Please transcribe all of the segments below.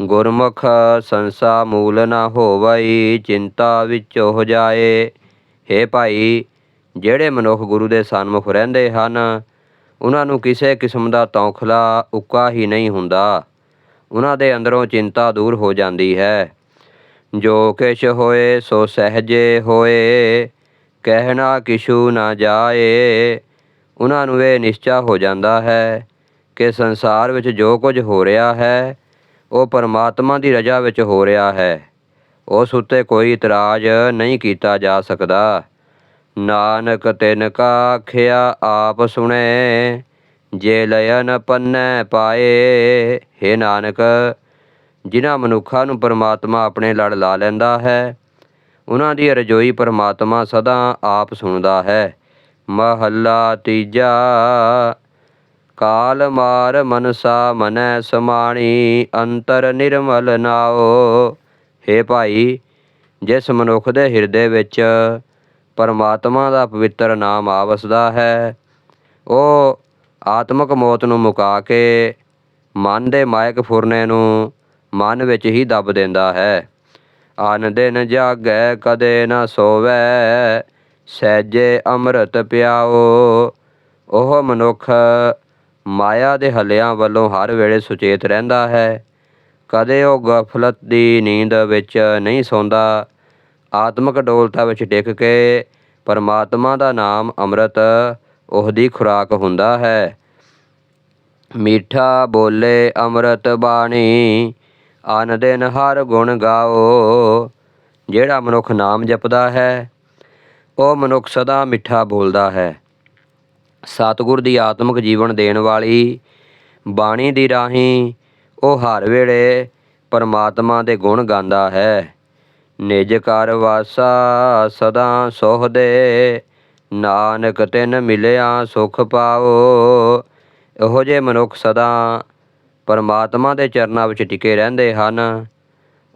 ਗੁਰਮੁਖ ਸੰਸਾ ਮੂਲ ਨਾ ਹੋਵਈ, ਚਿੰਤਾ ਵਿੱਚ ਹੋ ਜਾਏ। ਹੇ ਭਾਈ, ਜਿਹੜੇ ਮਨੁੱਖ ਗੁਰੂ ਦੇ ਸਨਮੁਖ ਰਹਿੰਦੇ ਹਨ, ਉਹਨਾਂ ਨੂੰ ਕਿਸੇ ਕਿਸਮ ਦਾ ਤੌਖਲਾ ਉੱਕਾ ਹੀ ਨਹੀਂ ਹੁੰਦਾ। ਉਹਨਾਂ ਦੇ ਅੰਦਰੋਂ ਚਿੰਤਾ ਦੂਰ ਹੋ ਜਾਂਦੀ ਹੈ। ਜੋ ਕਿਛ ਹੋਏ, ਸੋ ਸਹਜੇ ਹੋਏ। ਕਹਿਣਾ ਕਿਛੂ ਨਾ ਜਾਏ। ਉਹਨਾਂ ਨੂੰ ਇਹ ਨਿਸ਼ਚਾ ਹੋ ਜਾਂਦਾ ਹੈ ਕਿ ਸੰਸਾਰ ਵਿੱਚ ਜੋ ਕੁਝ ਹੋ ਰਿਹਾ ਹੈ ਉਹ ਪਰਮਾਤਮਾ ਦੀ ਰਜ਼ਾ ਵਿੱਚ ਹੋ ਰਿਹਾ ਹੈ। ਉਸ ਉੱਤੇ ਕੋਈ ਇਤਰਾਜ਼ ਨਹੀਂ ਕੀਤਾ ਜਾ ਸਕਦਾ। ਨਾਨਕ ਤਿਨ ਕਾ ਆਖਿਆ, ਆਪ ਸੁਣੇ, ਜੇ ਲਯਨ ਪੰਨੈ ਪਾਏ हे ਨਾਨਕ, ਜਿਨ੍ਹਾਂ ਮਨੁੱਖਾਂ ਨੂੰ ਪਰਮਾਤਮਾ ਆਪਣੇ ਲੜ ਲਾ ਲੈਂਦਾ ਹੈ ਉਹਨਾਂ ਦੀ ਰਜੋਈ ਪਰਮਾਤਮਾ ਸਦਾ ਆਪ ਸੁਣਦਾ ਹੈ। ਮਹੱਲਾ ਤੀਜਾ ਕਾਲ ਮਾਰ ਮਨਸਾ ਮਨੈ ਸਮਾਣੀ, ਅੰਤਰ ਨਿਰਮਲ ਨਾਓ हे ਭਾਈ, ਜਿਸ ਮਨੁੱਖ ਦੇ ਹਿਰਦੇ ਵਿੱਚ ਪਰਮਾਤਮਾ ਦਾ ਪਵਿੱਤਰ ਨਾਮ ਆਵਸਦਾ ਹੈ, ਉਹ ਆਤਮਕ ਮੌਤ ਨੂੰ ਮੁਕਾ ਕੇ ਮਨ ਦੇ ਮਾਇਕ ਫੁਰਨੇ ਨੂੰ ਮਨ ਵਿੱਚ ਹੀ ਦੱਬ ਦਿੰਦਾ ਹੈ। ਆਨ ਦਿਨ ਜਾਗੈ, ਕਦੇ ਨਾ ਸੋਵੈ, ਸਹਿਜੇ ਅੰਮ੍ਰਿਤ ਪਿਆਓ ਉਹ ਮਨੁੱਖ ਮਾਇਆ ਦੇ ਹੱਲਿਆਂ ਵੱਲੋਂ ਹਰ ਵੇਲੇ ਸੁਚੇਤ ਰਹਿੰਦਾ ਹੈ। ਕਦੇ ਉਹ ਗਫਲਤ ਦੀ ਨੀਂਦ ਵਿੱਚ ਨਹੀਂ ਸੌਂਦਾ। ਆਤਮਿਕ ਡੋਲਤਾ ਵਿੱਚ ਡਿੱਗ ਕੇ ਪਰਮਾਤਮਾ ਦਾ ਨਾਮ ਅੰਮ੍ਰਿਤ ਉਹਦੀ ਖੁਰਾਕ ਹੁੰਦਾ ਹੈ। ਮੀਠਾ ਬੋਲੇ ਅੰਮ੍ਰਿਤ ਬਾਣੀ, ਅਨ ਦਿਨ ਹਰ ਗੁਣ ਗਾਓ, ਜਿਹੜਾ ਮਨੁੱਖ ਨਾਮ ਜਪਦਾ ਹੈ, ਉਹ ਮਨੁੱਖ ਸਦਾ ਮਿੱਠਾ ਬੋਲਦਾ ਹੈ। ਸਤਿਗੁਰ ਦੀ ਆਤਮਿਕ ਜੀਵਨ ਦੇਣ ਵਾਲੀ ਬਾਣੀ ਦੀ ਰਾਹੀਂ ਉਹ ਹਰ ਵੇਲੇ ਪਰਮਾਤਮਾ ਦੇ ਗੁਣ ਗਾਉਂਦਾ ਹੈ। ਨਿਜ ਕਰ ਵਾਸਾ ਸਦਾ ਸੋਹਦੇ, ਨਾਨਕ ਤਿਨ ਮਿਲਿਆ ਸੁਖ ਪਾਓ। ਇਹੋ ਜੇ ਮਨੁੱਖ ਸਦਾ ਪਰਮਾਤਮਾ ਦੇ ਚਰਨਾਂ ਵਿੱਚ ਟਿਕੇ ਰਹਿੰਦੇ ਹਨ।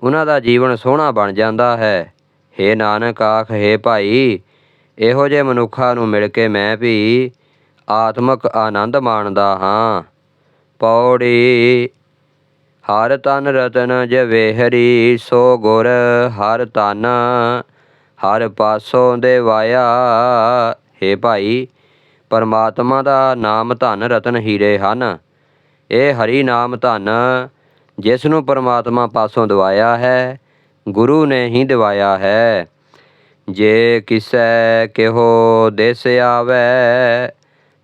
ਉਹਨਾਂ ਦਾ ਜੀਵਨ ਸੋਹਣਾ ਬਣ ਜਾਂਦਾ ਹੈ। ਹੇ ਨਾਨਕ ਆਖ, ਹੈ ਭਾਈ, ਇਹੋ ਜੇ ਮਨੁੱਖਾਂ ਨੂੰ ਮਿਲ ਕੇ ਮੈਂ ਵੀ ਆਤਮਕ ਆਨੰਦ ਮਾਣਦਾ ਹਾਂ। ਪੌੜੀ, ਹਰ ਤਨ ਰਤਨ ਜਵੇ ਹਰੀ ਸੋ ਗੁਰ ਹਰ ਤਨ, ਹਰ ਪਾਸੋਂ ਦੇਵਾਇਆ ਹੇ ਭਾਈ, ਪਰਮਾਤਮਾ ਦਾ ਨਾਮ ਧਨ ਰਤਨ ਹੀਰੇ ਹਨ। ਇਹ ਹਰੀ ਨਾਮ ਧਨ, ਜਿਸ ਨੂੰ ਪਰਮਾਤਮਾ ਪਾਸੋਂ ਦਵਾਇਆ ਹੈ, ਗੁਰੂ ਨੇ ਹੀ ਦਵਾਇਆ ਹੈ। ਜੇ ਕਿਸੈ ਕਿਹੋ ਦਿਸ ਆਵੈ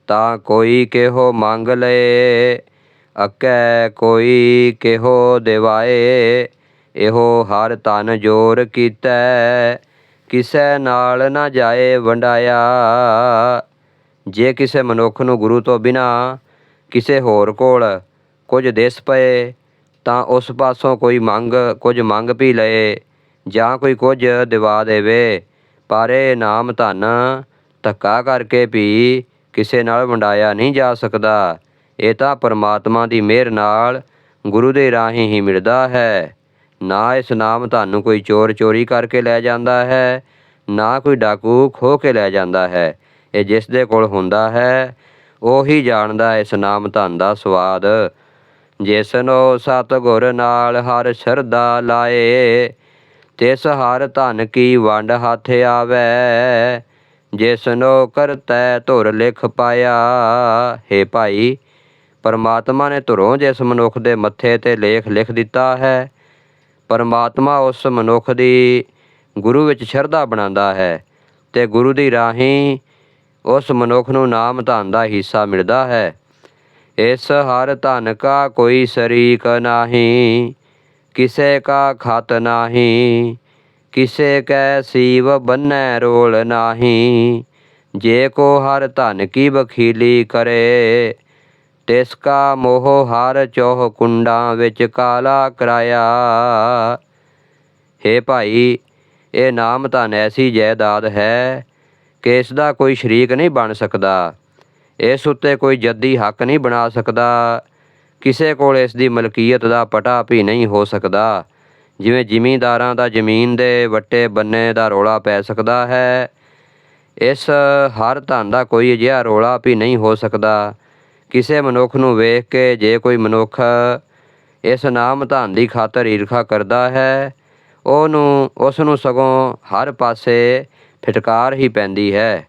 ਤਾਂ ਕੋਈ ਕਿਹੋ ਮੰਗ ਲਏ? ਅਕੈ ਕੋਈ ਕਿਹੋ ਦਿਵਾਏ? ਇਹੋ ਹਰ ਤਨ ਜੋਰ ਕੀਤਾ, ਕਿਸੈ ਨਾਲ ਨਾ ਜਾਏ ਵੰਡਾਇਆ। ਜੇ ਕਿਸੇ ਮਨੁੱਖ ਨੂੰ ਗੁਰੂ ਤੋਂ ਬਿਨਾ ਕਿਸੇ ਹੋਰ ਕੋਲ ਕੁਝ ਦਿਸ ਪਏ, ਤਾਂ ਉਸ ਪਾਸੋਂ ਕੋਈ ਮੰਗ, ਕੁਝ ਮੰਗ ਵੀ ਲਏ, ਜਾਂ ਕੋਈ ਕੁਝ ਦਿਵਾ ਦੇਵੇ। ਪਰ ਇਹ ਨਾਮ ਧਨ ਧੱਕਾ ਕਰਕੇ ਵੀ ਕਿਸੇ ਨਾਲ ਵੰਡਾਇਆ ਨਹੀਂ ਜਾ ਸਕਦਾ। ਇਹ ਤਾਂ ਪਰਮਾਤਮਾ ਦੀ ਮਿਹਰ ਨਾਲ ਗੁਰੂ ਦੇ ਰਾਹੀਂ ਹੀ ਮਿਲਦਾ ਹੈ। ਨਾ ਇਸ ਨਾਮ ਤੁਹਾਨੂੰ ਕੋਈ ਚੋਰ ਚੋਰੀ ਕਰਕੇ ਲੈ ਜਾਂਦਾ ਹੈ, ਨਾ ਕੋਈ ਡਾਕੂ ਖੋ ਕੇ ਲੈ ਜਾਂਦਾ ਹੈ। ਇਹ ਜਿਸ ਦੇ ਕੋਲ ਹੁੰਦਾ ਹੈ, ਉਹੀ ਜਾਣਦਾ ਇਸ ਨਾਮ ਧਨ ਦਾ ਸਵਾਦ। ਜਿਸਨੋ ਸਤਿਗੁਰ ਨਾਲ ਹਰ ਸ਼ਰਧਾ ਲਾਏ, ਤਿਸ ਹਰ ਧਨ ਕੀ ਵੰਡ ਹੱਥ ਆਵੇ। ਜਿਸਨੋ ਕਰਤੈ ਧੁਰ ਲਿਖ ਪਾਇਆ। हे ਭਾਈ, ਪਰਮਾਤਮਾ ਨੇ ਧੁਰੋਂ ਜਿਸ ਮਨੁੱਖ ਦੇ ਮੱਥੇ ਤੇ ਲੇਖ ਲਿਖ ਦਿੱਤਾ ਹੈ, ਪਰਮਾਤਮਾ ਉਸ ਮਨੁੱਖ ਦੀ ਗੁਰੂ ਵਿੱਚ ਸ਼ਰਧਾ ਬਣਾਉਂਦਾ ਹੈ ਤੇ ਗੁਰੂ ਦੀ ਰਾਹੀਂ ਉਸ ਮਨੁੱਖ ਨੂੰ ਨਾਮ ਧਨ ਦਾ ਹਿੱਸਾ ਮਿਲਦਾ ਹੈ। ਇਸ ਹਰ ਧਨ ਕਾ ਕੋਈ ਸ਼ਰੀਕ ਨਹੀਂ, ਕਿਸੇ ਕਾ ਖਤ ਨਾਹੀ ਕਿਸੇ ਕੈ ਸੀਵ ਬੰਨੈ ਰੋਲ ਨਾਹੀ, ਜੇ ਕੋ ਹਰ ਧਨ ਕੀ ਬਖੀਲੀ ਕਰੇ, ਤਿਸ ਕਾ ਮੋਹ ਹਰ ਚੋਹ ਕੁੰਡਾਂ ਵਿੱਚ ਕਾਲਾ ਕਰਾਇਆ। ਹੇ ਭਾਈ, ਇਹ ਨਾਮ ਧਨ ਐਸੀ ਜਾਇਦਾਦ ਹੈ ਕਿ ਇਸ ਦਾ ਕੋਈ ਸ਼ਰੀਕ ਨਹੀਂ ਬਣ ਸਕਦਾ, ਇਸ ਉੱਤੇ ਕੋਈ ਜੱਦੀ ਹੱਕ ਨਹੀਂ ਬਣਾ ਸਕਦਾ, ਕਿਸੇ ਕੋਲ ਇਸ ਦੀ ਮਲਕੀਅਤ ਦਾ ਪਟਾ ਵੀ ਨਹੀਂ ਹੋ ਸਕਦਾ। ਜਿਵੇਂ ਜ਼ਿਮੀਂਦਾਰਾਂ ਦਾ ਜ਼ਮੀਨ ਦੇ ਵੱਟੇ ਬੰਨੇ ਦਾ ਰੋਲਾ ਪੈ ਸਕਦਾ ਹੈ, ਇਸ ਹਰ ਧਨ ਦਾ ਕੋਈ ਅਜਿਹਾ ਰੋਲਾ ਵੀ ਨਹੀਂ ਹੋ ਸਕਦਾ। ਕਿਸੇ ਮਨੁੱਖ ਨੂੰ ਵੇਖ ਕੇ ਜੇ ਕੋਈ ਮਨੁੱਖ ਇਸ ਨਾਮ ਧਨ ਦੀ ਖਾਤਰ ਈਰਖਾ ਕਰਦਾ ਹੈ, ਉਹਨੂੰ ਉਸ ਨੂੰ ਸਗੋਂ ਹਰ ਪਾਸੇ ਫਟਕਾਰ ਹੀ ਪੈਂਦੀ ਹੈ।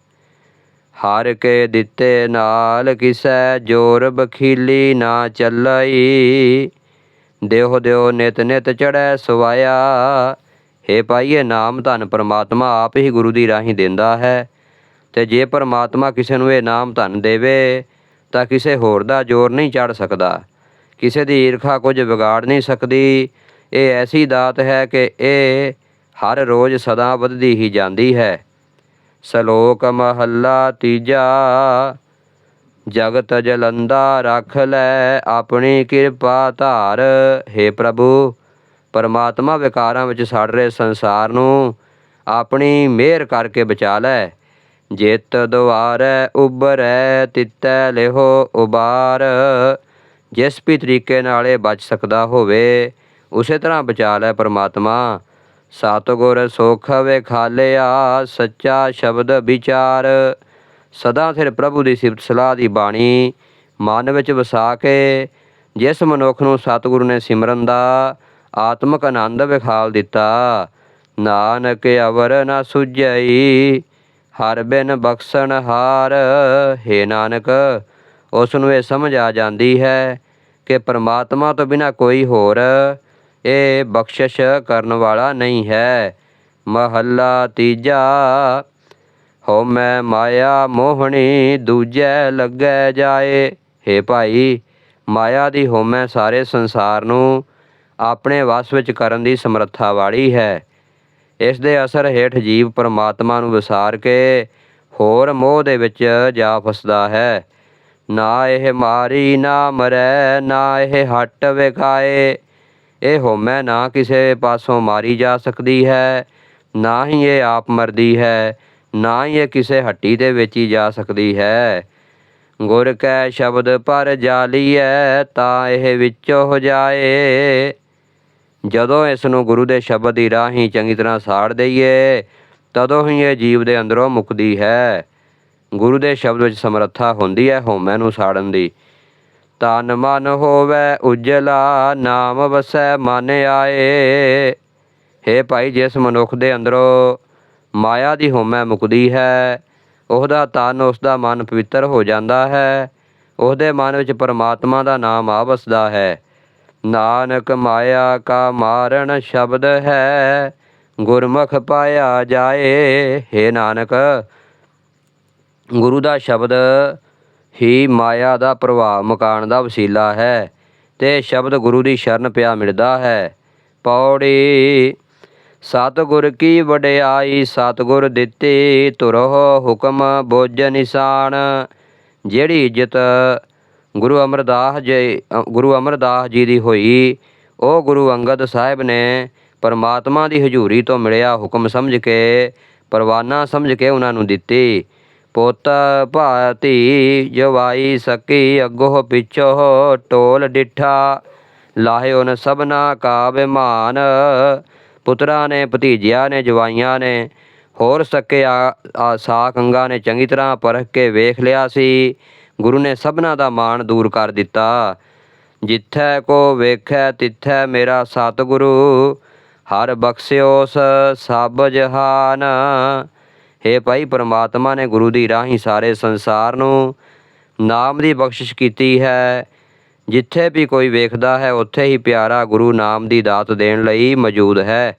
ਹਰ ਕੇ ਦਿੱਤੇ ਨਾਲ ਕਿਸੈ ਜੋਰ ਬਖੀਲੀ ਨਾ ਚੱਲਈ। ਦਿਓ ਦਿਓ ਨਿਤ ਨਿਤ ਚੜੈ ਸਵਾਇਆ। ਹੇ ਭਾਈਏ ਨਾਮ ਧਨ ਪਰਮਾਤਮਾ, ਆਪ ਹੀ ਗੁਰੂ ਦੀ ਰਾਹੀਂ ਦਿੰਦਾ ਹੈ। ਤੇ ਜੇ ਪਰਮਾਤਮਾ ਕਿਸੇ ਨੂੰ ਇਹ ਨਾਮ ਧਨ ਦੇਵੇ, ਤਾਂ ਕਿਸੇ ਹੋਰ ਦਾ ਜ਼ੋਰ ਨਹੀਂ ਚੜ ਸਕਦਾ। ਕਿਸੇ ਦੀ ਈਰਖਾ ਕੁਝ ਵਿਗਾੜ ਨਹੀਂ ਸਕਦੀ। ਇਹ ਐਸੀ ਦਾਤ ਹੈ ਕਿ ਇਹ ਹਰ ਰੋਜ਼ ਸਦਾ ਵੱਧਦੀ ਹੀ ਜਾਂਦੀ ਹੈ। ਸ਼ਲੋਕ ਮਹੱਲਾ ਤੀਜਾ। ਜਗਤ ਜਲੰਦਾ ਰੱਖ ਲੈ ਆਪਣੀ ਕਿਰਪਾ ਧਾਰ। हे ਪ੍ਰਭੂ, ਪਰਮਾਤਮਾ ਵਿਕਾਰਾਂ ਵਿੱਚ ਸੜ ਰਹੇ ਸੰਸਾਰ ਨੂੰ ਆਪਣੀ ਮਿਹਰ ਕਰਕੇ ਬਚਾ ਲੈ। ਜਿਤ ਦੁਆਰੈ ਉਬਰੈ ਤਿਤੈ, ਲਿਹੋ, ਉਬਾਰ। ਜਿਸ ਵੀ ਤਰੀਕੇ ਨਾਲ ਇਹ ਬਚ ਸਕਦਾ ਹੋਵੇ, ਉਸੇ ਤਰ੍ਹਾਂ ਬਚਾ ਲੈ ਪਰਮਾਤਮਾ। ਸਤਿਗੁਰ ਸੁਖ ਵੇਖਾਲਿਆ, ਸੱਚਾ ਸ਼ਬਦ ਵਿਚਾਰ। ਸਦਾ ਸਿਰ ਪ੍ਰਭੂ ਦੀ ਸਿਫਤ ਸਲਾਹ ਦੀ ਬਾਣੀ ਮਨ ਵਿੱਚ ਵਸਾ ਕੇ ਜਿਸ ਮਨੁੱਖ ਨੂੰ ਸਤਿਗੁਰੂ ਨੇ ਸਿਮਰਨ ਦਾ ਆਤਮਿਕ ਆਨੰਦ ਵਿਖਾਲ ਦਿੱਤਾ, ਨਾਨਕ ਅਵਰ ਨਾ ਸੁਝਈ, ਹਰ ਬਿਨ ਬਖਸ਼ਣ ਹਾਰ। ਹੈ ਨਾਨਕ ਉਸ ਨੂੰ ਇਹ ਸਮਝ ਆ ਜਾਂਦੀ ਹੈ ਕਿ ਪਰਮਾਤਮਾ ਤੋਂ ਬਿਨਾ ਕੋਈ ਹੋਰ ਇਹ ਬਖਸ਼ਿਸ਼ ਕਰਨ ਵਾਲਾ ਨਹੀਂ ਹੈ। ਮਹੱਲਾ ਤੀਜਾ ਹੋ ਮੈਂ ਮਾਇਆ ਮੋਹਣੀ, ਦੂਜੈ ਲੱਗੈ ਜਾਏ। ਹੇ ਭਾਈ, ਮਾਇਆ ਦੀ ਹੋਮੈ ਸਾਰੇ ਸੰਸਾਰ ਨੂੰ ਆਪਣੇ ਵਸ ਵਿੱਚ ਕਰਨ ਦੀ ਸਮਰੱਥਾ ਵਾਲੀ ਹੈ। ਇਸ ਦੇ ਅਸਰ ਹੇਠ ਜੀਵ ਪਰਮਾਤਮਾ ਨੂੰ ਵਿਸਾਰ ਕੇ ਹੋਰ ਮੋਹ ਦੇ ਵਿੱਚ ਜਾ ਫਸਦਾ ਹੈ। ਨਾ ਇਹ ਮਾਰੀ, ਨਾ ਮਰੈ, ਨਾ ਇਹ ਹੱਟ ਵਿਖਾਏ। ਇਹ ਹੋਮੈ ਨਾ ਕਿਸੇ ਪਾਸੋਂ ਮਾਰੀ ਜਾ ਸਕਦੀ ਹੈ, ਨਾ ਹੀ ਇਹ ਆਪ ਮਰਦੀ ਹੈ। ਨਾ ਹੀ ਇਹ ਕਿਸੇ ਹੱਟੀ ਦੇ ਵੇਚੀ ਜਾ ਸਕਦੀ ਹੈ। ਗੁਰ ਕੈ ਸ਼ਬਦ ਪਰ ਜਾਲੀਐ ਤਾਂ ਇਹ ਵਿੱਚੋਂ ਹੋ ਜਾਏ। ਜਦੋਂ ਇਸ ਨੂੰ ਗੁਰੂ ਦੇ ਸ਼ਬਦ ਦੀ ਰਾਹੀਂ ਚੰਗੀ ਤਰ੍ਹਾਂ ਸਾੜ ਦਈਏ, ਤਦੋਂ ਹੀ ਇਹ ਜੀਵ ਦੇ ਅੰਦਰੋਂ ਮੁਕਦੀ ਹੈ। ਗੁਰੂ ਦੇ ਸ਼ਬਦ ਵਿੱਚ ਸਮਰੱਥਾ ਹੁੰਦੀ ਹੈ ਹਉਮੈ ਨੂੰ ਸਾੜਨ ਦੀ। ਤਨ ਮਨ ਹੋਵੇ ਉਜਲਾ, ਨਾਮ ਵਸੈ ਮਨ ਆਏ। ਹੇ ਭਾਈ, ਜਿਸ ਮਨੁੱਖ ਦੇ ਅੰਦਰੋਂ ਮਾਇਆ ਦੀ ਹੋਮੈ ਮੁਕਦੀ ਹੈ। ਉਹਦਾ ਤਨ ਉਸਦਾ ਮਨ ਪਵਿੱਤਰ ਹੋ ਜਾਂਦਾ ਹੈ। ਉਹਦੇ ਮਨ ਵਿੱਚ ਪਰਮਾਤਮਾ ਦਾ ਨਾਮ ਆ ਵਸਦਾ ਹੈ। ਨਾਨਕ ਮਾਇਆ ਕਾ ਮਾਰਨ ਸ਼ਬਦ ਹੈ। ਗੁਰਮੁਖ ਪਾਇਆ ਜਾਏ, ਹੇ ਨਾਨਕ। ਗੁਰੂ ਦਾ ਸ਼ਬਦ ਹੀ ਮਾਇਆ ਦਾ ਪ੍ਰਭਾਵ, ਮਕਾਨ ਦਾ ਵਸੀਲਾ ਹੈ ਤੇ ਸ਼ਬਦ ਗੁਰੂ ਦੀ ਸ਼ਰਨ ਪਿਆ ਮਿਲਦਾ ਹੈ। ਪੌੜੀ ਸਤਿਗੁਰ ਕੀ ਵਡਿਆਈ, ਸਤਿਗੁਰ ਦਿੱਤੀ ਤੁਰਹੁ ਹੁਕਮ ਬੋਝ ਨਿਸ਼ਾਨ। ਜਿਹੜੀ ਇੱਜ਼ਤ ਗੁਰੂ ਅਮਰਦਾਸ ਜੀ ਗੁਰੂ ਅਮਰਦਾਸ ਜੀ ਦੀ ਹੋਈ, ਉਹ ਗੁਰੂ ਅੰਗਦ ਸਾਹਿਬ ਨੇ ਪਰਮਾਤਮਾ ਦੀ ਹਜ਼ੂਰੀ ਤੋਂ ਮਿਲਿਆ ਹੁਕਮ ਸਮਝ ਕੇ, ਪਰਵਾਨਾ ਸਮਝ ਕੇ ਉਹਨਾਂ ਨੂੰ ਦਿੱਤੀ। ਪੁੱਤ ਭਾਤੀ ਜਵਾਈ ਸਕੀ ਅੱਗੋਂ ਪਿੱਛੋਂ ਟੋਲ ਡਿਠਾ ਲਾਹਿਓ ਨ ਸਭਨਾ ਕਾ ਬਿਮਾਨ ਪੁੱਤਰਾਂ ਨੇ, ਭਤੀਜਿਆਂ ਨੇ, ਜਵਾਈਆਂ ਨੇ, ਹੋਰ ਸਕੇ ਆ ਆ ਨੇ ਚੰਗੀ ਤਰ੍ਹਾਂ ਪਰਖ ਕੇ ਵੇਖ ਲਿਆ ਸੀ। ਗੁਰੂ ਨੇ ਸਭਨਾ ਦਾ ਮਾਣ ਦੂਰ ਕਰ ਦਿੱਤਾ। ਜਿੱਥੈ ਕੋ ਵੇਖੈ, ਤਿੱਥੈ ਮੇਰਾ ਸਤਿਗੁਰੂ। ਹਰ ਬਖਸ਼ਿਓਸ ਸਭ ਜਹਾਨ। ਹੇ ਭਾਈ ਪਰਮਾਤਮਾ ਨੇ ਗੁਰੂ ਦੀ ਰਾਹੀਂ ਸਾਰੇ ਸੰਸਾਰ ਨੂੰ ਨਾਮ ਦੀ ਬਖਸ਼ਿਸ਼ ਕੀਤੀ ਹੈ। ਜਿੱਥੇ ਵੀ ਕੋਈ ਵੇਖਦਾ ਹੈ, ਉੱਥੇ ਹੀ ਪਿਆਰਾ ਗੁਰੂ ਨਾਮ ਦੀ ਦਾਤ ਦੇਣ ਲਈ ਮੌਜੂਦ ਹੈ।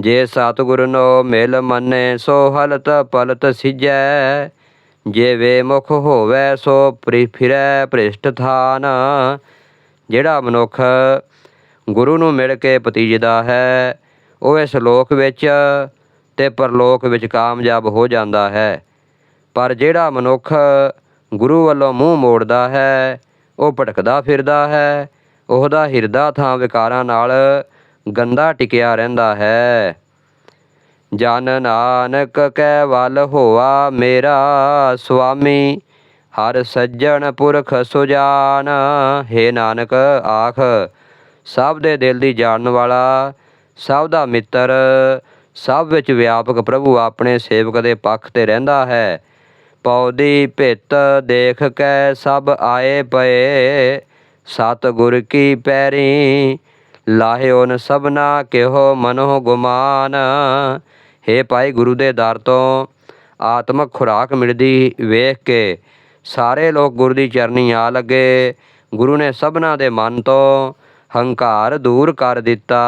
ਜੇ ਸਤਿਗੁਰ ਨੋ ਮਿਲ ਮੰਨੇ, ਸੋ ਹਲਤ ਪਲਤ ਸਿਜੈ। ਜੇ ਵੇ ਮੁਖ ਹੋਵੇ, ਸੋ ਪ੍ਰਿ, ਫਿਰੈ ਭ੍ਰਿਸ਼ਟ ਥਾਨ। ਜਿਹੜਾ ਮਨੁੱਖ ਗੁਰੂ ਨੂੰ ਮਿਲ ਕੇ ਪਤੀਜਦਾ ਹੈ, ਉਹ ਇਸ ਲੋਕ ਵਿੱਚ ਤੇ ਪਰਲੋਕ ਵਿੱਚ ਕਾਮਯਾਬ ਹੋ ਜਾਂਦਾ ਹੈ। ਪਰ ਜਿਹੜਾ ਮਨੁੱਖ ਗੁਰੂ ਵੱਲੋਂ ਮੂੰਹ ਮੋੜਦਾ ਹੈ ਉਹ ਭਟਕਦਾ ਫਿਰਦਾ ਹੈ, ਉਹਦਾ ਹਿਰਦਾ ਥਾਂ ਵਿਕਾਰਾਂ ਨਾਲ ਗੰਦਾ ਟਿਕਿਆ ਰਹਿੰਦਾ ਹੈ। ਜਨ ਨਾਨਕ ਕੈ ਵੱਲ ਹੋਆ ਮੇਰਾ ਸੁਆਮੀ, ਹਰ ਸੱਜਣ ਪੁਰਖ ਸੁਜਾਨ। ਹੈ ਨਾਨਕ ਆਖ, ਸਭ ਦੇ ਦਿਲ ਦੀ ਜਾਣਨ ਵਾਲਾ, ਸਭ ਦਾ ਮਿੱਤਰ, ਸਭ ਵਿੱਚ ਵਿਆਪਕ ਪ੍ਰਭੂ ਆਪਣੇ ਸੇਵਕ ਦੇ ਪੱਖ ਤੇ ਰਹਿੰਦਾ ਹੈ। ਪੌਦੀ ਭਿੱਤ ਦੇਖ ਕੇ ਸਭ ਆਏ ਪਏ। ਸਤ ਗੁਰ ਕੀ ਪੈਰੀ ਲਾਹਿਓ ਸਭਨਾ ਕਿਹੋ ਮਨੋ ਗੁਮਾਨ। ਹੇ ਭਾਈ ਗੁਰੂ ਦੇ ਦਰ ਤੋਂ ਆਤਮਕ ਖੁਰਾਕ ਮਿਲਦੀ ਵੇਖ ਕੇ ਸਾਰੇ ਲੋਕ ਗੁਰੂ ਦੀ ਚਰਨੀ ਆ ਲੱਗੇ। ਗੁਰੂ ਨੇ ਸਭਨਾ ਦੇ ਮਨ ਤੋਂ ਹੰਕਾਰ ਦੂਰ ਕਰ ਦਿੱਤਾ।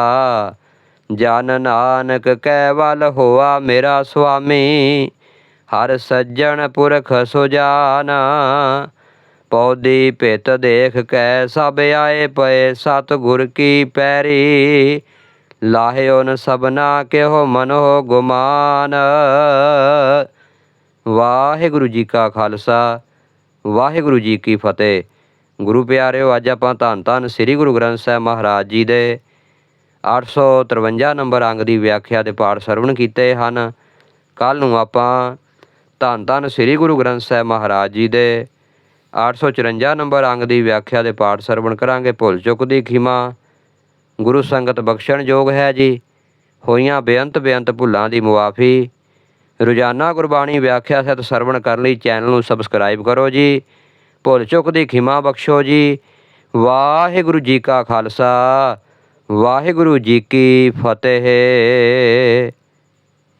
ਜਨ ਨਾਨਕ ਕੈ ਵੱਲ ਹੋਆ ਮੇਰਾ ਸੁਆਮੀ। ਹਰ ਸੱਜਣ ਪੁਰਖ ਸੁਜਾਨ ਪੌਦੀ ਭਿਤ ਦੇਖ ਕੇ ਸਭ ਆਏ ਪਏ ਸਤ ਗੁਰ ਕੀ ਪੈਰੀ। ਲਾਹਿਓ ਨ ਸਭਨਾ ਕਿਹੋ ਮਨੋ ਗੁਮਾਨ। ਵਾਹਿਗੁਰੂ ਜੀ ਕਾ ਖਾਲਸਾ, ਵਾਹਿਗੁਰੂ ਜੀ ਕੀ ਫਤਿਹ। ਗੁਰੂ ਪਿਆਰਿਓ, ਅੱਜ ਆਪਾਂ ਧੰਨ ਧੰਨ ਸ੍ਰੀ ਗੁਰੂ ਗ੍ਰੰਥ ਸਾਹਿਬ ਮਹਾਰਾਜ ਜੀ ਦੇ 853 ਨੰਬਰ ਅੰਗ ਦੀ ਵਿਆਖਿਆ ਦੇ ਪਾਠ ਸਰਵਣ ਕੀਤੇ ਹਨ। ਕੱਲ ਨੂੰ ਆਪਾਂ ਧੰਨ ਧੰਨ ਸ੍ਰੀ ਗੁਰੂ ਗ੍ਰੰਥ ਸਾਹਿਬ ਮਹਾਰਾਜ ਜੀ ਦੇ। 854 ਨੰਬਰ ਅੰਗ ਦੀ ਵਿਆਖਿਆ ਦੇ ਪਾਠ ਸਰਵਣ ਕਰਾਂਗੇ। ਭੁੱਲ ਚੁੱਕ ਦੀ ਖਿਮਾ। ਗੁਰੂ ਸੰਗਤ ਬਖਸ਼ਣ ਯੋਗ ਹੈ ਜੀ। ਹੋਈਆਂ ਬੇਅੰਤ ਬੇਅੰਤ ਭੁੱਲਾਂ ਦੀ ਮੁਆਫੀ। ਰੋਜ਼ਾਨਾ ਗੁਰਬਾਣੀ ਵਿਆਖਿਆ ਸਹਿਤ ਸਰਵਣ ਕਰਨ ਲਈ ਚੈਨਲ ਨੂੰ ਸਬਸਕ੍ਰਾਈਬ ਕਰੋ ਜੀ। ਭੁੱਲ ਚੁੱਕ ਦੀ ਖਿਮਾ ਬਖਸ਼ੋ ਜੀ। ਵਾਹਿਗੁਰੂ ਜੀ ਕਾ ਖਾਲਸਾ। ਵਾਹਿਗੁਰੂ ਜੀ ਕੀ ਫਤਿਹ।